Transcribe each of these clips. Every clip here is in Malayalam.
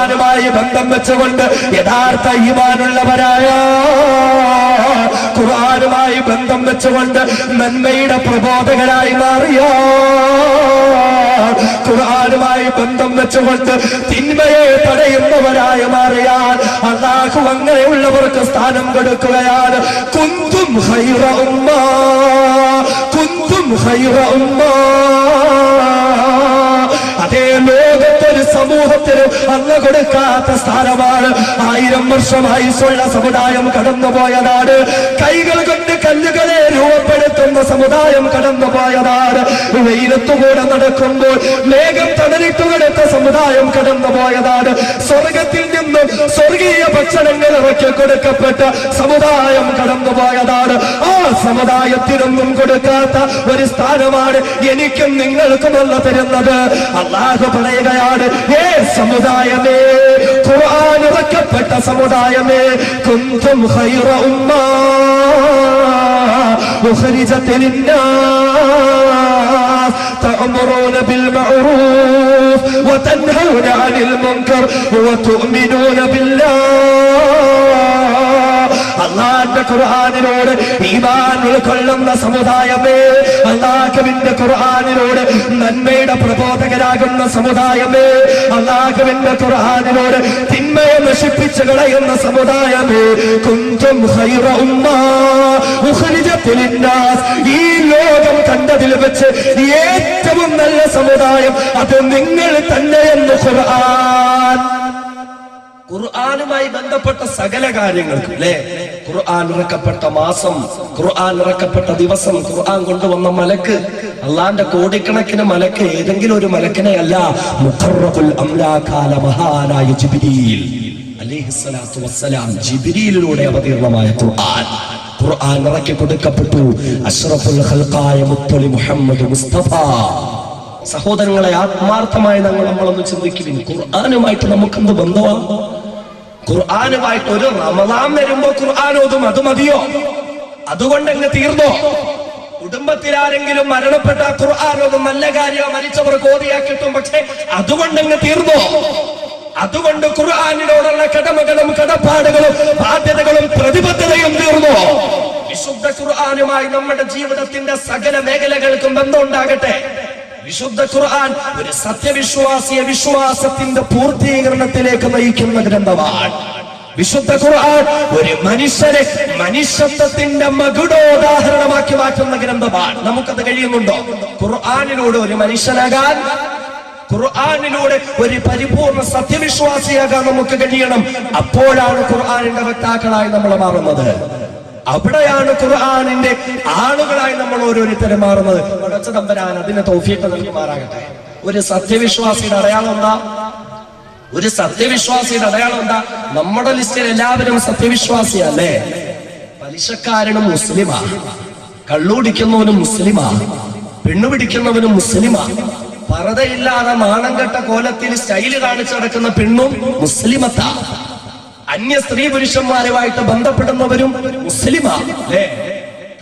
ഖുർആനുമായി ബന്ധം വെച്ചുകൊണ്ട് യഥാർത്ഥ ഈമാനുള്ളവരായ ഖുർആാനുമായി ബന്ധം വെച്ചുകൊണ്ട് നന്മയുടെ പ്രബോധകരായി മാറിയ? ഖുർആാനുമായി ബന്ധം വെച്ചുകൊണ്ട് തിന്മയെ തടയുന്നവരായി മാറിയാൽ അള്ളാഹു അങ്ങനെയുള്ളവർക്ക് സ്ഥാനം കൊടുക്കുകയാണ്. കുന്തും ഹൈറ ഉമ്മ കുന്തും ഹൈറ ഉമ്മ. സമൂഹത്തിന് അന്ന് കൊടുക്കാത്ത സ്ഥാനമാണ്. ആയിരം വർഷമായി ആയുസുള്ള സമുദായം കടന്നുപോയതാണ് കൈകൾ കൊണ്ട് കല്ലുകളെ രൂപപ്പെടുത്തുന്ന സമുദായം കടന്നുപോയതാണ് വെയിലത്തുകൂടെ നടക്കുമ്പോൾ മേഘം തണലിട്ട് കൊടുത്ത സമുദായം കടന്നുപോയതാണ് സ്വർഗത്തിൽ നിന്നും സ്വർഗീയ ഭക്ഷണങ്ങൾ ഇറക്കി കൊടുക്കപ്പെട്ട സമുദായം കടന്നുപോയതാണ് ആ സമുദായത്തിനൊന്നും കൊടുക്കാത്ത ഒരു സ്ഥാനമാണ് എനിക്കും നിങ്ങൾക്കുമല്ല തരുന്നത്. അള്ളാഹു പറയുകയാണ് ഏ സമുദായമേ ഖുർആൻ ഇറക്കപ്പെട്ട സമുദായമേ കുന്തും ഖൈറ ഉമ്മ أخرجت للناس تأمرون بالمعروف وتنهون عن المنكر وتؤمنون بالله. അള്ളാന്റെ ഖുർഹാനിനോട് ഈമാൻ ഉൾക്കൊള്ളുന്ന സമുദായമേ അള്ളാഹുവിന്റെ ഖുർഹാനിനോട് നന്മയുടെ പ്രബോധകരാകുന്ന സമുദായമേ അള്ളാഹുവിന്റെ ഖുർഹാനിനോട് തിന്മയെ നശിപ്പിച്ചു കളയുന്ന സമുദായമേ കുഞ്ചം ഈ ലോകം കണ്ടതിൽ വെച്ച് ഏറ്റവും നല്ല സമുദായം അത് നിങ്ങൾ തന്നെയെന്ന് ഖുർആൻ. ഖുർആാനുമായി ബന്ധപ്പെട്ട സകല കാര്യങ്ങൾക്കും അല്ലെ ഖുർആൻ ഇറക്കപ്പെട്ട മാസം ഖുർആൻ ഇറക്കപ്പെട്ട ദിവസം ഖുർആൻ കൊണ്ടുവന്ന മലക്ക് അള്ളാന്റെ കോടിക്കണക്കിന് മലക്ക് ഏതെങ്കിലും ഒരു മലക്കിനെ അല്ല മുഖറബുൽ അംലാഖാല മഹാനായ ജിബ്രീൽ. അലിഹിസ്സലാത്തു വസ്സലാം ജിബിരിയിലൂടെ അവതീർണമായ ഖുർആൻ. ഖുർആൻ ഇറക്കി കൊടുക്കപ്പെട്ടു. അഷ്റഫുൽ ഖൽഖായ മുത്തലി മുഹമ്മദ് മുസ്തഫ. സഹോദരങ്ങളെ ആത്മാർത്ഥമായി നമ്മൾ നമ്മളൊന്ന് ചിന്തിക്കുവിൻ ഖുർആനുമായിട്ട് നമുക്കെന്ത് ബന്ധമാണ് ഖുർആാനുമായിട്ട് ഒരു റമദാൻ വരുമ്പോ ഖുർആൻ ഓതും അത് മതിയോ? അതുകൊണ്ട് എന്നെ തീർന്നോ? കുടുംബത്തിൽ ആരെങ്കിലും മരണപ്പെട്ട ഖുർആൻ ഓതും നല്ല കാര്യം മരിച്ചവർ കോതിയാക്കിട്ടും പക്ഷെ പക്ഷേ അതുകൊണ്ട് എന്നെ തീർന്നോ? അതുകൊണ്ട് ഖുർആാനിനോടുള്ള കടമകളും കടപ്പാടുകളും ബാധ്യതകളും പ്രതിബദ്ധതയും തീർന്നോ? വിശുദ്ധ ഖുർആാനുമായി നമ്മുടെ ജീവിതത്തിന്റെ സകല മേഖലകൾക്കും ബന്ധമുണ്ടാകട്ടെ. വിശുദ്ധ ഖുർആൻ ഒരു സത്യവിശ്വാസിയെ വിശ്വാസത്തിന്റെ പൂർത്തീകരണത്തിലേക്ക് നയിക്കുന്ന ഗ്രന്ഥമാണ്. വിശുദ്ധ ഖുർആൻ ഒരു മനുഷ്യരെ മനുഷ്യത്വത്തിന്റെ മകുടോദാഹരണമാക്കി മാറ്റുന്ന ഗ്രന്ഥമാണ്. നമുക്കത് കഴിയുന്നുണ്ടോ? ഖുർആാനിലൂടെ ഒരു മനുഷ്യനാകാൻ ഖുർആാനിലൂടെ ഒരു പരിപൂർണ സത്യവിശ്വാസിയാകാൻ നമുക്ക് കഴിയണം. അപ്പോഴാണ് ഖുർആാനിന്റെ വക്താക്കളായി നമ്മൾ മാറുന്നത്. അവിടെയാണ് ഖുർആാനിന്റെ ആളുകളായി നമ്മൾ ഓരോരുത്തരും മാറുന്നത്. പടച്ച തമ്പരാൻ അതിന് തൗഫീഖ് നൽകുമാറാകട്ടെ ഒരു സത്യവിശ്വാസിയുടെ അടയാളം എന്താ? ഒരു സത്യവിശ്വാസിയുടെ അടയാളം എന്താ? നമ്മുടെ ലിസ്റ്റിൽ എല്ലാവരും സത്യവിശ്വാസിയല്ലേ? പലിശക്കാരനും മുസ്ലിമാ. കള്ളുടിക്കുന്നവനും മുസ്ലിമാ. പെണ്ണുപിടിക്കുന്നവനും മുസ്ലിമാ. പറതയില്ലാതെ നാണം കെട്ട കോലത്തിൽ സ്റ്റൈൽ കാണിച്ചു നടക്കുന്ന പെണ്ണും മുസ്ലിമത്താ. അന്യ സ്ത്രീ പുരുഷന്മാരുമായിട്ട് ബന്ധപ്പെടുന്നവരും മുസ്ലിമാണ് അല്ലേ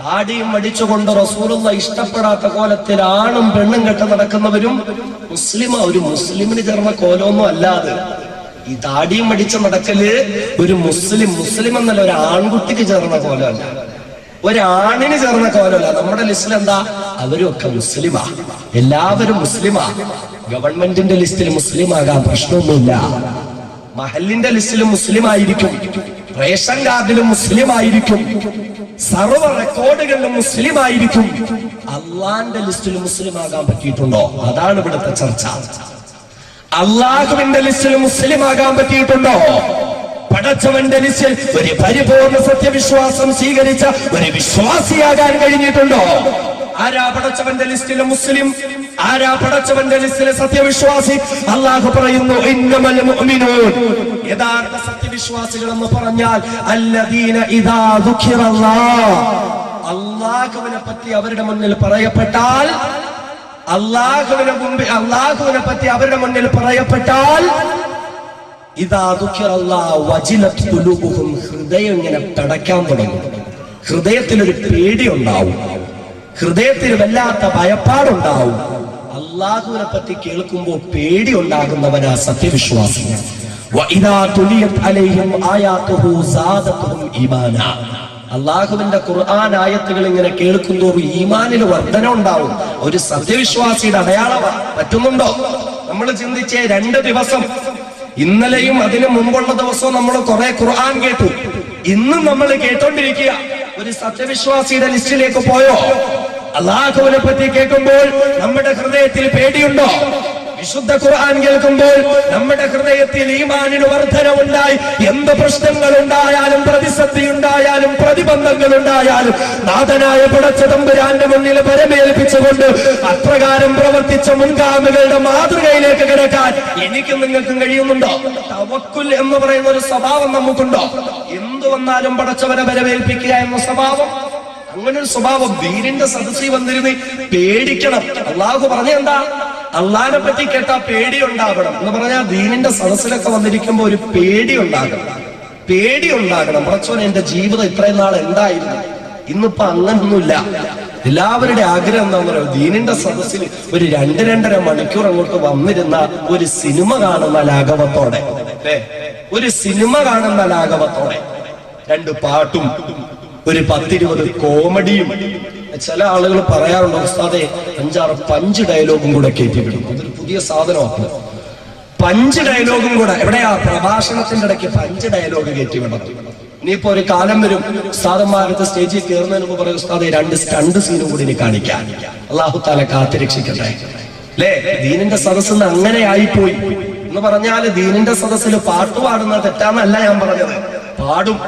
താടിയും മടിച്ചുകൊണ്ട് റസൂലുള്ള ഇഷ്ടപ്പെടാത്ത കോലത്തിൽ ആണും പെണ്ണും കെട്ട് നടക്കുന്നവരും മുസ്ലിമാ. ഒരു മുസ്ലിമിന് ചേർന്ന കോലമൊന്നും അല്ലാതെ ഈ താടിയും മടിച്ച് നടക്കൽ ഒരു മുസ്ലിം മുസ്ലിം എന്നല്ല ഒരു ആൺകുട്ടിക്ക് ചേർന്ന കോലമല്ല. ഒരാണിന് ചേർന്ന കോലമല്ല. നമ്മുടെ ലിസ്റ്റിൽ എന്താ? അവരൊക്കെ മുസ്ലിമാ. എല്ലാവരും മുസ്ലിമാ. ഗവൺമെന്റിന്റെ ലിസ്റ്റിൽ മുസ്ലിം ആകാൻ പ്രശ്നമൊന്നുമില്ല. മഹലിന്റെ ലിസ്റ്റിലും മുസ്ലിം ആയിരിക്കും റേഷൻ കാർഡിലും മുസ്ലിം ആയിരിക്കും സർവ റെക്കോർഡുകളിലും മുസ്ലിം ആയിരിക്കും അള്ളാന്റെ ലിസ്റ്റിൽ മുസ്ലിം ആകാൻ പറ്റിയിട്ടുണ്ടോ? അതാണ് ഇവിടുത്തെ ചർച്ച. അള്ളാഹുവിന്റെ ലിസ്റ്റിൽ മുസ്ലിം ആകാൻ പറ്റിയിട്ടുണ്ടോ? പടച്ചവന്റെ ലിസ്റ്റിൽ ഒരു പരിപൂർണ സത്യവിശ്വാസം സ്വീകരിച്ച ഒരു വിശ്വാസിയാകാൻ കഴിഞ്ഞിട്ടുണ്ടോ? ആരാ പടച്ചവന്റെ ലിസ്റ്റിലെ മുസ്ലിം ആരാ പടച്ചവന്റെ ലിസ്റ്റിലെ സത്യവിശ്വാസി? അള്ളാഹു പറയുന്നു മുഅ്മിനൂൻ. യഥാർത്ഥ സത്യവിശ്വാസികൾ എന്ന് പറഞ്ഞാൽ അല്ലദീന ഇദാ ദുഖിറല്ലാഹ്. അള്ളാഹുവിനെ പറ്റി അവരുടെ മുന്നിൽ പറയപ്പെട്ടാൽ അള്ളാഹുവിനെ മുമ്പിൽ അള്ളാഹുവിനെ പറ്റി അവരുടെ മുന്നിൽ പറയപ്പെട്ടാൽ ഇതാ ഹൃദയം ഇങ്ങനെ തടയ്ക്കാൻ തുടങ്ങും. ഹൃദയത്തിൽ ഒരു പേടി ഉണ്ടാവും ഹൃദയത്തിൽ വല്ലാത്ത ഭയപ്പാടുണ്ടാവും. അള്ളാഹുവിനെ പറ്റി കേൾക്കുമ്പോൾ പേടി ഉണ്ടാകുന്നവനാ സത്യവിശ്വാസി അള്ളാഹുവിന്റെ ഖുർആൻ ആയത്തുകൾ ഇങ്ങനെ കേൾക്കുന്തോറും ഈമാനിൽ വർധന ഉണ്ടാവും. ഒരു സത്യവിശ്വാസിയുടെ അടയാളം പറ്റുന്നുണ്ടോ? നമ്മൾ ചിന്തിച്ചേ രണ്ട് ദിവസം. ഇന്നലെയും അതിനു മുമ്പുള്ള ദിവസവും നമ്മൾ കുറെ ഖുർആൻ കേട്ടു. ഇന്നും നമ്മൾ കേട്ടോണ്ടിരിക്കുക. ഒരു സത്യവിശ്വാസിയുടെ ലിസ്റ്റിലേക്ക് പോയോ? അള്ളാഹുവിനെ പറ്റി കേൾക്കുമ്പോൾ നമ്മുടെ ഹൃദയത്തിൽ പേടിയുണ്ടോ? വിശുദ്ധ ഖുർആൻ കേൾക്കുമ്പോൾ നമ്മുടെ ഹൃദയത്തിൽ ഈമാനിന് വർധനവുണ്ടായി. എന്ത് പ്രശ്നങ്ങൾ ഉണ്ടായാലും പ്രതിസന്ധി ഉണ്ടായാലും പ്രതിബന്ധങ്ങൾ ഉണ്ടായാലും നാഥനായ പടച്ചതമ്പുരാന്റെ മുന്നിൽ പരമേൽപ്പിച്ചുകൊണ്ട് അപ്രകാരം പ്രവർത്തിച്ച മുൻഗാമികളുടെ മാതൃകയിലേക്ക് കിടക്കാൻ എനിക്കും നിങ്ങൾക്കും കഴിയുന്നുണ്ടോ? തവക്കുൽ എന്ന് പറയുന്ന ഒരു സ്വഭാവം നമുക്കുണ്ടോ? എന്തു വന്നാലും പടച്ചവനെ പരമേൽപ്പിക്കുക എന്ന സ്വഭാവം അങ്ങനെ ഒരു സ്വഭാവം. ദീനിന്റെ സദസ്സിൽ വന്നിരുന്ന് പേടിക്കണം. അള്ളാഹു പറഞ്ഞ എന്താ അള്ളാഹിനെ പറ്റി കേട്ടാ പേടി ഉണ്ടാകണം എന്ന് പറഞ്ഞാൽ ദീനിന്റെ സദസ്സിലൊക്കെ വന്നിരിക്കുമ്പോ ഒരു പേടി ഉണ്ടാകണം പേടി ഉണ്ടാകണം പറച്ചോൻ എന്റെ ജീവിതം ഇത്രയും നാൾ എന്തായിരുന്നു? ഇന്നിപ്പോ അങ്ങനൊന്നുമില്ല. എല്ലാവരുടെ ആഗ്രഹം എന്താന്ന് പറയുക? ദീനിന്റെ സദസ്സിൽ ഒരു രണ്ട് രണ്ടര മണിക്കൂർ അങ്ങോട്ട് വന്നിരുന്ന ഒരു സിനിമ കാണുന്ന ലാഘവത്തോടെ. ഒരു സിനിമ കാണുന്ന ലാഘവത്തോടെ. രണ്ട് പാട്ടും ഒരു പത്തിരുപത് കോമഡിയും ചില ആളുകൾ പറയാറുണ്ട് ഉസ്താദെ അഞ്ചാറ് പഞ്ച് ഡയലോഗും കൂടെ കേട്ടിട്ടു അതൊരു പുതിയ സാധനമാണ്. പഞ്ച് ഡയലോഗും കൂടെ എവിടെയാ? പ്രഭാഷണത്തിന്റെ ഇടയ്ക്ക് പഞ്ച് ഡയലോഗ് കയറ്റി വിടണം ഇനിയിപ്പോ ഒരു കാലം വരും ഉസ്താദന്മാരത്ത് സ്റ്റേജിൽ കയറുന്നതിന് മുമ്പ് പറയും ഉസ്താദെ രണ്ട് രണ്ട് സീനും കൂടി ഇനി കാണിക്കാൻ അള്ളാഹു താല കാത്തിരക്ഷിക്കട്ടെ. അല്ലേ? ദീനിന്റെ സദസ്സിൽ അങ്ങനെ ആയിപ്പോയി. എന്ന് പറഞ്ഞാൽ ദീനിന്റെ സദസ്സിൽ പാട്ട് പാടുന്നത് തെറ്റാന്നല്ല ഞാൻ പറഞ്ഞത്. പാടും.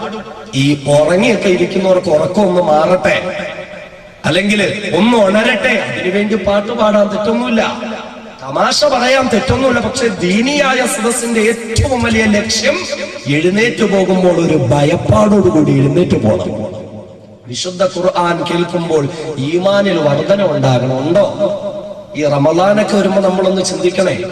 ഈ ഉറങ്ങിയൊക്കെ ഇരിക്കുന്നവർക്ക് ഉറക്കം ഒന്ന് മാറട്ടെ. അല്ലെങ്കിൽ ഒന്ന് ഉണരട്ടെ. അതിനുവേണ്ടി പാട്ട് പാടാൻ തെറ്റൊന്നുമില്ല. തമാശ പറയാൻ തെറ്റൊന്നുമില്ല. പക്ഷെ ദീനിയായ സദസ്സിന്റെ ഏറ്റവും വലിയ ലക്ഷ്യം എഴുന്നേറ്റ് പോകുമ്പോൾ ഒരു ഭയപ്പാടോടുകൂടി എഴുന്നേറ്റ് പോകണം വിശുദ്ധ ഖുർആൻ കേൾക്കുമ്പോൾ ഈമാനിൽ വർധന ഉണ്ടാകണം ഉണ്ടോ ഈ റമദാനൊക്കെ വരുമ്പോ നമ്മളൊന്ന് ചിന്തിക്കണേ.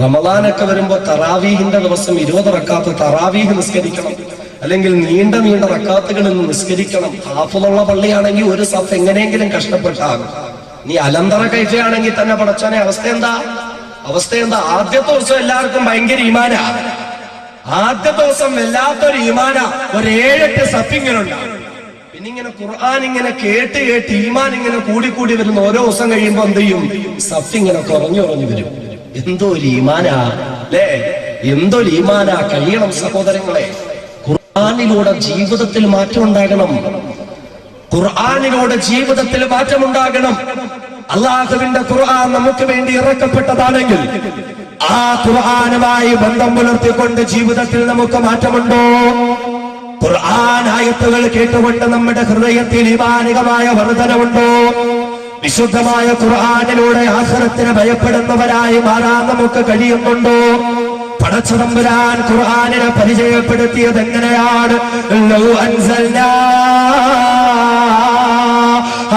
റമദാനൊക്കെ വരുമ്പോ തറാവീഹിന്റെ ദിവസം ഇരുപത് റക്കാത്ത് തറാവീഹ് നിസ്കരിക്കണം. അല്ലെങ്കിൽ നീണ്ട നീണ്ട റക്കാത്തുകൾ നിന്ന് നിസ്കരിക്കണം. ഹാഫുള്ള പള്ളിയാണെങ്കിൽ ഒരു സഫ് എങ്ങനെയെങ്കിലും കഷ്ടപ്പെട്ടാകും നീ അലന്തറ കഴിച്ചാണെങ്കിൽ തന്നെ പടച്ചോനെ അവസ്ഥ എന്താ അവസ്ഥ എന്താ ആദ്യത്തെ ദിവസം എല്ലാവർക്കും ഭയങ്കര ഈമാനാ. ആദ്യ ദിവസം വല്ലാത്തൊരു ഈമാന. ഒരു ഏഴെട്ട് സഫിങ്ങനുണ്ട് പിന്നെ ഇങ്ങനെ ഖുർആൻ ഇങ്ങനെ കേട്ട് കേട്ട് ഈമാൻ ഇങ്ങനെ കൂടി കൂടി വരുന്ന ഓരോ ദിവസം കഴിയുമ്പോ എന്ത് ചെയ്യും? സഫ് ഇങ്ങനെ കുറഞ്ഞു കുറഞ്ഞു വരും. എന്തോ ഒരു ഈമാനാ അല്ലേ? എന്തോ ഒരു ഈമാനാ. കഴിയണം സഹോദരങ്ങളെ. ഖുർആനിലൂടെ ജീവിതത്തിൽ മാറ്റം ഉണ്ടാകണം. ഖുർആാനിലൂടെ ജീവിതത്തിൽ മാറ്റമുണ്ടാകണം അള്ളാഹുവിന്റെ ഖുർആൻ നമുക്ക് വേണ്ടി ഇറക്കപ്പെട്ടതാണെങ്കിൽ ആ ഖുർആാനുമായി ബന്ധം പുലർത്തിക്കൊണ്ട് ജീവിതത്തിൽ നമുക്ക് മാറ്റമുണ്ടോ? ഖുർആൻ ആയത്തുകൾ കേട്ടുകൊണ്ട് നമ്മുടെ ഹൃദയത്തിൽ ഇമാനികമായ വർധനമുണ്ടോ? വിശുദ്ധമായ ഖുർആാനിലൂടെ ആഹ്റത്തിന് ഭയപ്പെടുന്നവരായി മാറാൻ നമുക്ക് കഴിയുന്നുണ്ടോ? പടച്ചതമ്പുരാൻ ഖുർആാനിനെ പരിചയപ്പെടുത്തിയത് എങ്ങനെയാണ് ലൗ അൻസൽനാ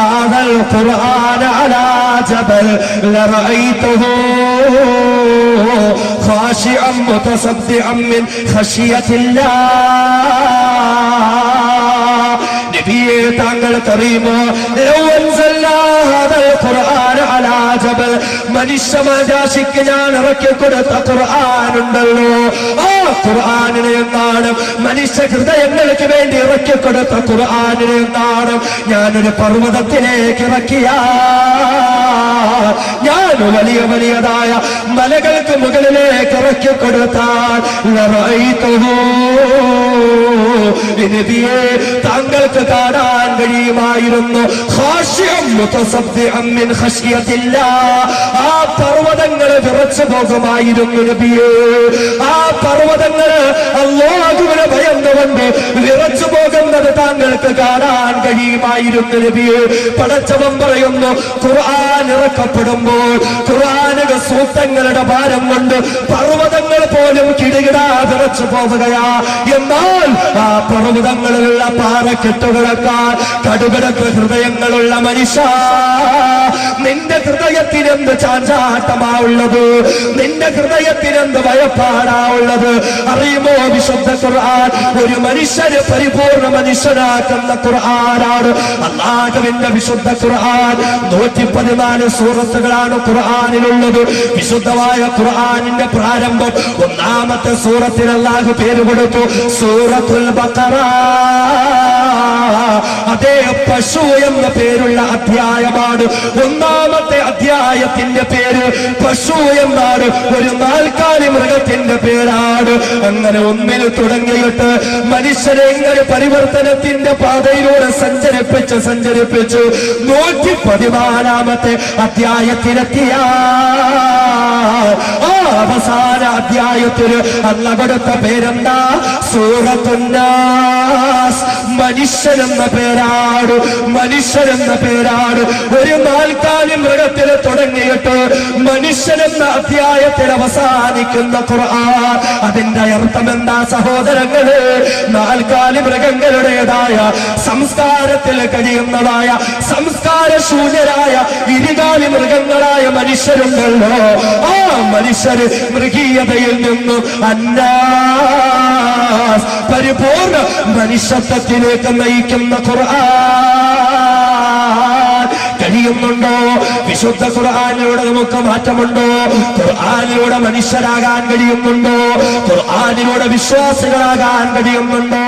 هذا القرآن على جبل لرأيته خاشعا متصدعا من خشية الله നബിയെ താങ്കൾക്കറിയുമോ മനുഷ്യമാശിക്ക് ഞാൻ ഇറക്കി കൊടുത്ത ഖുർആൻ ഉണ്ടല്ലോ. ആ ഖുർആാനിനെ എന്നാണ്? മനുഷ്യ ഹൃദയങ്ങൾക്ക് വേണ്ടി ഇറക്കി കൊടുത്ത ഖുർആാനിനെ എന്നാണ്? ഞാനൊരു പർവതത്തിലേക്ക് ഇറക്കിയ. ഞാൻ വലിയ വലിയതായ മലകൾക്ക് മുകളിലേക്ക് ഇറക്കി കൊടുത്താൽ ലറഅയ്തുഹു. നബിയെ താങ്കൾക്ക് കാണാൻ കഴിയുമായിരുന്നു. ആ പർവതങ്ങൾ വിറച്ചു പോകുമായിരുന്നു നബിയെ. ആ പർവതങ്ങൾ അള്ളാഹുവിനെ ഭയന്നുകൊണ്ട് വിറച്ചു പോകുന്നത് താങ്കൾക്ക് കാണാൻ കഴിയുമായിരുന്നു നബിയെ. പടച്ചവൻ പറയുന്നു ഖുർആൻ ഇറക്കപ്പെടുമ്പോൾ ഖുർആനുക സൂക്തങ്ങളുടെ ഭാരം കൊണ്ട് പർവതങ്ങൾ പോലും കിടുകിടാ വിറച്ചു പോവുകയാ. എന്നാൽ ആ പർവതങ്ങളിലുള്ള പാറക്കെട്ടുകളെക്കാൾ കടുകടക്ക് ഹൃദയങ്ങളുള്ള മനുഷ്യ. നിന്റെ ഹൃദയത്തിന് എന്ത് ചാഞ്ചാട്ടമാ ഉള്ളത് നിന്റെ ഹൃദയത്തിന് എന്ത് ഭയപ്പാടാ ഉള്ളത് അറിയുമോ വിശുദ്ധ ഖുർആൻ? ഒരു മനുഷ്യന് പരിപൂർണ മനുഷ്യനാക്കുന്ന ഖുർആനാണ് അള്ളാഹുവിന്റെ വിശുദ്ധ ഖുർആൻ. നൂറ്റി പതിനാല് സൂറത്തുകളാണ് ഖുർആാനിലുള്ളത്. വിശുദ്ധമായ ഖുർആാനിന്റെ പ്രാരംഭം ഒന്നാമത്തെ സൂറത്തിൽ അള്ളാഹു പേര് കൊടുത്തു സൂറത്തുൽ ബഖറ അതേ പശു എന്ന പേരുള്ള അധ്യായമാണ്. ഒന്നാമത്തെ അധ്യായത്തിന്റെ പേര് പശു എന്നാണ്. ഒരു നാൽക്കാലി മൃഗത്തിന്റെ പേരാണ്. അങ്ങനെ ഒന്നിൽ തുടങ്ങിയിട്ട് മനുഷ്യരെ ഇങ്ങനെ പരിവർത്തനത്തിന്റെ പാതയിലൂടെ സഞ്ചരിപ്പിച്ച് സഞ്ചരിപ്പിച്ചു നൂറ്റി പതിനാലാമത്തെ അധ്യായത്തിലെത്തിയ അവസാന അധ്യായത്തിന് അല്ല കൊടുത്ത പേരെന്താ? സൂറത്തുന്നാസ്. പേരാണ് മനുഷ്യൻ എന്ന പേരാണ് ഒരു നാൽക്കാലി മൃഗത്തിൽ തുടങ്ങിയിട്ട് മനുഷ്യൻ എന്ന അധ്യായത്തിൽ അവസാനിക്കുന്ന ഖുർആൻ. അതിന്റെ അർത്ഥം എന്താ സഹോദരങ്ങൾ? നാൽക്കാലി മൃഗങ്ങളുടേതായ സംസ്കാരത്തിൽ കഴിയുന്നതായ സംസ്കാര ശൂന്യരായ ഇരുകാലി മൃഗങ്ങളായ മനുഷ്യരുണ്ടല്ലോ. ആ മൃഗീയതയിൽ നിന്നു അന്നാസ് പരിപൂർണ മനുഷ്യത്വത്തിലേക്ക് നയിക്കുന്ന ഖുർആൻ. കഴിയുന്നുണ്ടോ? വിശുദ്ധ ഖുർആാനിലൂടെ നമുക്ക് മാറ്റമുണ്ടോ? ഖുർആാനിലൂടെ മനുഷ്യരാകാൻ കഴിയുന്നുണ്ടോ? ഖുർആാനിലൂടെ വിശ്വാസികളാകാൻ കഴിയുന്നുണ്ടോ?